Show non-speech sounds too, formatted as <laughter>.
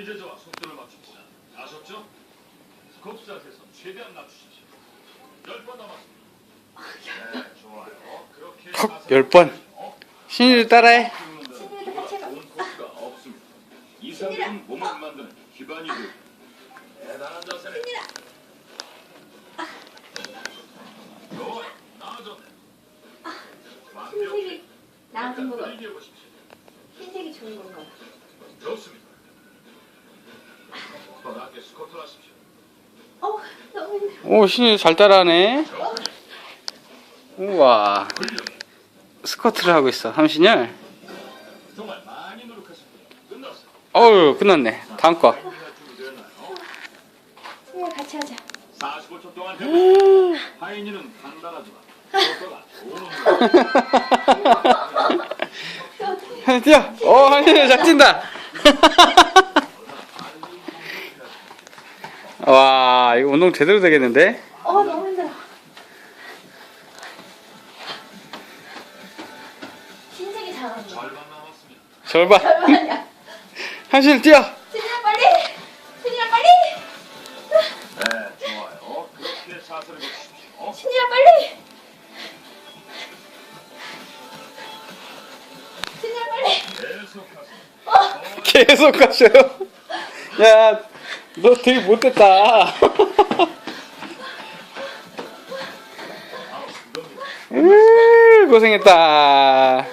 이제 저와 속도를 맞춥시다. 아셨죠? 급사에서 최대한 낮추십시오. 열번 남았습니다. 네, 좋아요. 그렇게 헉, 자세히 열 번. 하십시오. 신이를 따라해. 좋은 코스가 없습니다. 이상은 몸을 만드는 기반이 되 대단한. 나아졌네. 완벽해. 흰색이 나아진 약간 거 들이켜 보십시오. 흰색이 좋은 건가? 좋습니다. 더 낮게 스쿼트 하십시오. 어 너무 힘들어. 오, 신이 잘 따라하네. 우와. 스쿼트를 하고 있어. 끝났어요. 어우, 끝났네. 다음 거. 신이랑 같이 하자. 45초 동안 해보 하인이는 간단하지만 속도가 좋은 뛰어. 어, 한신이 잘 뛴다. <laughs> 와, 이거 운동 제대로 되겠는데? 어 너무 힘들어. 흰색이 잘한다. 절반 남았습니다. 절반. 얼마냐? <laughs> 한신 뛰어. 신이랑 빨리. 신이랑 빨리. 네, 좋아요. 그렇게 자세를 고치십시오. 신이랑 빨리. 신이랑 빨리. 계속 하세요. 계속 가셔요. 야, 너 되게 못됐다. <laughs> 으, 고생했다.